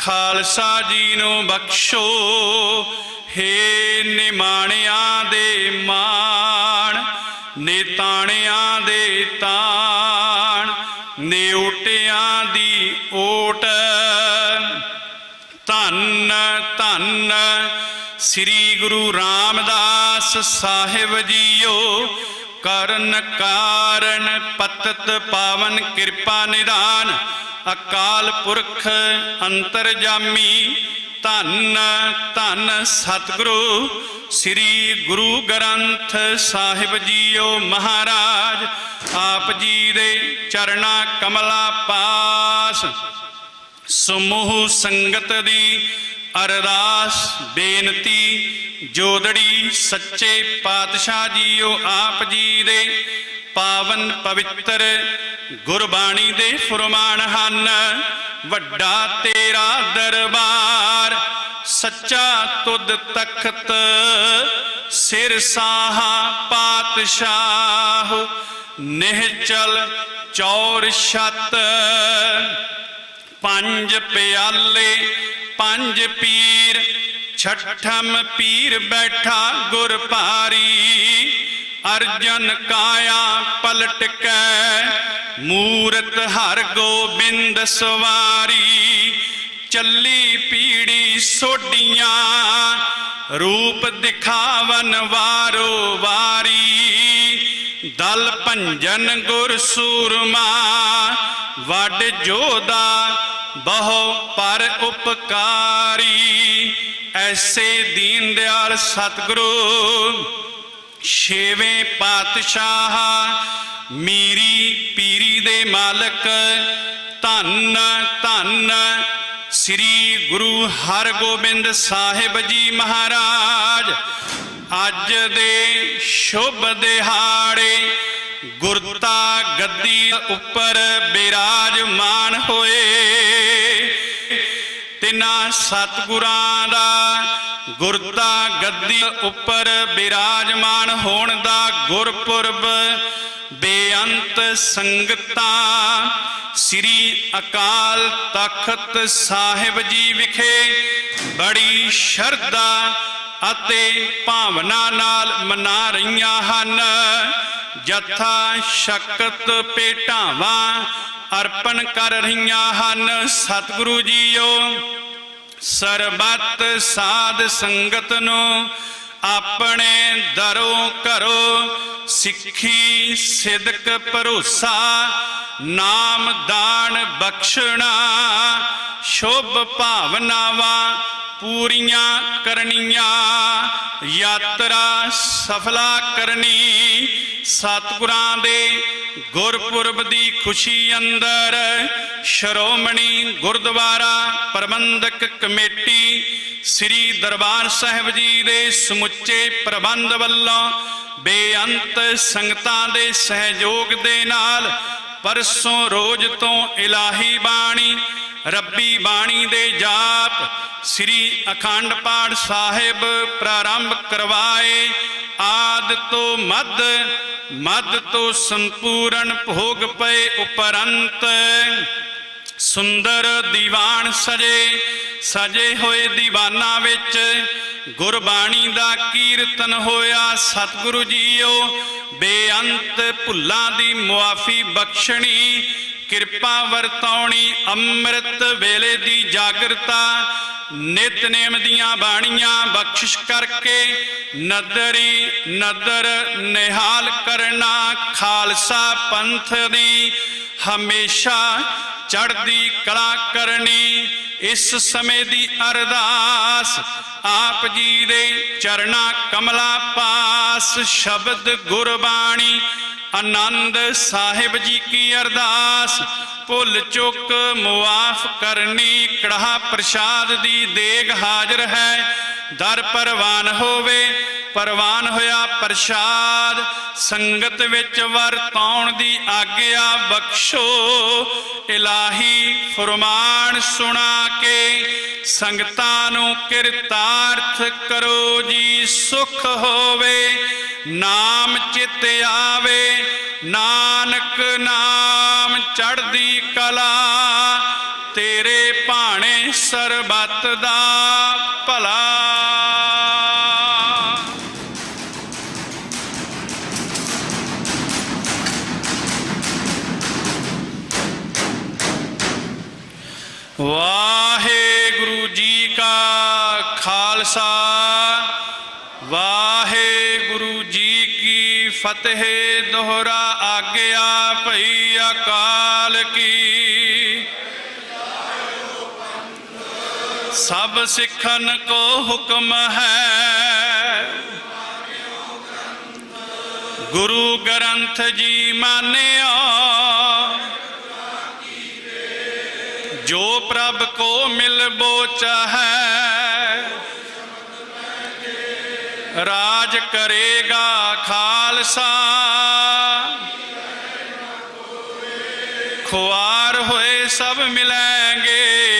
ਖਾਲਸਾ ਜੀ ਨੂੰ ਬਖਸ਼ੋ, ਹੇ ਨਿਮਾਣਿਆਂ ਦੇ ਮਾਣ, ਨੇਤਾਣਿਆਂ ਦੇ ਤਾਣ, ਨਿਉਟਿਆਂ ਦੀ ਓਟ। ਧੰਨ ਧੰਨ ਸ੍ਰੀ ਗੁਰੂ ਰਾਮਦਾਸ ਸਾਹਿਬ ਜੀਓ, ਕਰਨ ਕਾਰਨ ਪਤਤ ਪਾਵਨ ਕਿਰਪਾ ਨਿਦਾਨ। ਅਕਾਲ ਪੁਰਖ ਅੰਤਰਜਾਮੀ ਧੰਨ ਧੰਨ ਸਤਿਗੁਰੂ ਸ੍ਰੀ ਗੁਰੂ ਗ੍ਰੰਥ ਸਾਹਿਬ ਜੀਓ ਮਹਾਰਾਜ, ਆਪ ਜੀ ਦੇ ਚਰਣਾ ਕਮਲਾ ਪਾਸ। ਸਮੂਹ ਸੰਗਤ ਦੀ ਅਰਦਾਸ, ਬੇਨਤੀ, ਜੋਦੜੀ ਸੱਚੇ ਪਾਤਸ਼ਾਹ ਜੀਓ ਆਪ ਜੀ ਦੇ ਪਾਵਨ ਪਵਿੱਤਰ ਗੁਰਬਾਣੀ ਦੇ ਫਰਮਾਨ ਹਨ, ਵੱਡਾ ਤੇਰਾ ਦਰਬਾਰ, ਸੱਚਾ ਤੁਧ ਤਖਤ, ਸਿਰ ਸਾਹਾ ਪਾਤਸ਼ਾਹ ਨਿਹਚਲ ਚੌਰ ਛਤ। ਪੰਜ ਪਿਆਲੇ, ਪੰਜ ਪੀਰ, ਛਠਮ ਪੀਰ ਬੈਠਾ ਗੁਰ ਭਾਰੀ। ਅਰਜਨ ਕਾਇਆ ਪਲਟ ਕੈ ਮੂਰਤ ਹਰ ਗੋਬਿੰਦ ਸਵਾਰੀ। ਚੱਲੀ ਪੀੜੀ ਸੋਡੀਆਂ ਰੂਪ ਦਿਖਾਵਨ ਵਾਰੋ ਵਾਰੀ। ਦਲ ਭੰਜਨ ਗੁਰ ਸੂਰਮਾ, ਵੱਡ ਜੋਦਾ ਬਹੁ ਪਰ ਉਪਕਾਰੀ। ਐਸੇ ਦੀਨ ਦਿਆਲ ਸਤਿਗੁਰੂ ਛੇਵੇਂ ਪਾਤਸ਼ਾਹ, ਮੀਰੀ ਪੀਰੀ ਦੇ ਮਾਲਕ, ਧੰਨ ਧੰਨ ਸ੍ਰੀ ਗੁਰੂ ਹਰਗੋਬਿੰਦ ਸਾਹਿਬ ਜੀ ਮਹਾਰਾਜ। ਅੱਜ ਦੇ ਸ਼ੁਭ ਦਿਹਾੜੇ ਗੁਰਤਾ ਗੱਦੀ ਉੱਪਰ ਬਿਰਾਜਮਾਨ ਹੋਏ। ਤਿਨਾ ਸਤਿਗੁਰਾਂ ਦਾ ਗੁਰਤਾ ਗੱਦੀ ਉੱਪਰ ਬਿਰਾਜਮਾਨ ਹੋਣ ਦਾ ਗੁਰਪੁਰਬ, ਬੇਅੰਤ ਸੰਗਤਾਂ, ਸ੍ਰੀ ਅਕਾਲ ਤਖਤ ਸਾਹਿਬ ਜੀ ਵਿਖੇ ਬੜੀ ਸ਼ਰਧਾ ਅਤੇ ਭਾਵਨਾ ਨਾਲ ਮਨਾ ਰਹੀਆਂ ਹਨ। ਜਥਾ ਸ਼ਕਤ ਭੇਟਾਵਾਂ ਅਰਪਣ ਕਰ ਰਹੀਆਂ ਹਨ। ਸਤਿਗੁਰੂ ਜੀਓ ਸਰਬੱਤ ਸਾਧ ਸੰਗਤ ਨੂੰ ਆਪਣੇ ਦਰੋਂ ਘਰੋਂ ਸਿੱਖੀ ਸਿਦਕ ਭਰੋਸਾ, ਨਾਮ ਦਾਨ ਬਖਸ਼ਣਾ, ਸ਼ੁਭ ਭਾਵਨਾਵਾਂ ਪੂਰੀਆਂ ਕਰਨੀਆਂ, ਯਾਤਰਾ ਸਫਲਾ ਕਰਨੀ, ਸਤਿਗੁਰਾਂ ਦੇ ਗੁਰਪੁਰਬ ਦੀ ਖੁਸ਼ੀ ਅੰਦਰ ਸ਼੍ਰੋਮਣੀ ਗੁਰਦੁਆਰਾ ਪ੍ਰਬੰਧਕ ਕਮੇਟੀ ਸ੍ਰੀ ਦਰਬਾਰ ਸਾਹਿਬ ਜੀ ਦੇ ਸਮੁੱਚੇ ਪ੍ਰਬੰਧ ਵੱਲੋਂ ਬੇਅੰਤ ਸੰਗਤਾਂ ਦੇ ਸਹਿਯੋਗ ਦੇ ਨਾਲ ਪਰਸੋਂ ਰੋਜ਼ ਤੋਂ ਇਲਾਹੀ ਬਾਣੀ, ਰੱਬੀ ਬਾਣੀ ਦੇ ਜਾਪ, ਸ੍ਰੀ ਅਖੰਡ ਪਾਠ ਸਾਹਿਬ ਪ੍ਰਾਰੰਭ ਕਰਵਾਏ। ਆਦ ਤੋਂ ਮਦ ਮਦ ਤੋਂ ਸੰਪੂਰਨ ਭੋਗ ਪਏ ਉਪਰੰਤ। ਸੁੰਦਰ ਦੀਵਾਨ ਸਜੇ ਸਜੇ ਹੋਏ ਦੀਵਾਨਾਂ ਵਿੱਚ ਗੁਰਬਾਣੀ ਦਾ ਕੀਰਤਨ ਹੋਇਆ। ਸਤਿਗੁਰੂ ਜੀਓ, ਬੇਅੰਤ ਭੁੱਲਾਂ ਦੀ ਮੁਆਫੀ ਬਖਸ਼ਣੀ, ਕਿਰਪਾ ਵਰਤਾਉਣੀ, ਅੰਮ੍ਰਿਤ ਵੇਲੇ ਦੀ ਜਾਗਰਤਾ ਨਿਤਨੇਮ ਦੀਆਂ ਬਾਣੀਆਂ ਬਖਸ਼ਿਸ਼ ਕਰਕੇ ਨਦਰੀ ਨਦਰ ਨਿਹਾਲ ਕਰਨਾ। ਖਾਲਸਾ ਪੰਥ ਦੀ ਹਮੇਸ਼ਾ ਚੜ੍ਹਦੀ ਕਲਾ ਕਰਨੀ। ਇਸ ਸਮੇਂ ਦੀ ਅਰਦਾਸ ਆਪ ਜੀ ਦੇ ਚਰਣਾ ਕਮਲਾ ਪਾਸ ਸ਼ਬਦ ਗੁਰਬਾਣੀ ਆਨੰਦ ਸਾਹਿਬ ਜੀ ਕੀ ਅਰਦਾਸ ਭੁੱਲ ਚੁੱਕ ਮੁਆਫ ਕਰਨੀ ਕੜਾਹ ਪ੍ਰਸ਼ਾਦ ਦੀ ਦੇਗ ਹਾਜ਼ਰ ਹੈ ਦਰ ਪਰਵਾਨ ਹੋਵੇ ਪ੍ਰਵਾਨ ਹੋਇਆ ਪ੍ਰਸ਼ਾਦ, ਸੰਗਤ ਵਿੱਚ ਵਰਤਾਉਣ ਦੀ ਆਗਿਆ ਬਖਸ਼ੋ। ਇਲਾਹੀ ਫਰਮਾਨ ਸੁਣਾ ਕੇ ਸੰਗਤਾਂ ਨੂੰ ਕਿਰਤਾਰਥ ਕਰੋ ਜੀ, ਸੁਖ ਹੋਵੇ, ਨਾਮ ਚਿਤ ਆਵੇ, ਨਾਨਕ ਨਾਮ ਚੜਦੀ ਕਲਾ। ਤੇਰੇ ਭਾਣੇ ਸਰਬਤ ਦਾ ਭਲਾ ਵਾਹਿਗੁਰੂ ਜੀ ਕਾ ਖਾਲਸਾ, ਵਾਹਿਗੁਰੂ ਜੀ ਕੀ ਫਤਿਹ। ਦੋਹਰਾ ਆਗਿਆ ਭਈ ਅਕਾਲ ਕੀ। ਸਭ ਸਿੱਖਨ ਕੋ ਹੁਕਮ ਹੈ। ਗੁਰੂ ਗ੍ਰੰਥ ਜੀ ਮਾਨਿਓ ਜੋ ਪ੍ਰਭ ਕੋ ਮਿਲਬੋ ਚਾਹੈ ਰਾਜ ਕਰੇਗਾ ਖਾਲਸਾ ਖੁਆਰ ਹੋਏ ਸਭ ਮਿਲੈਂਗੇ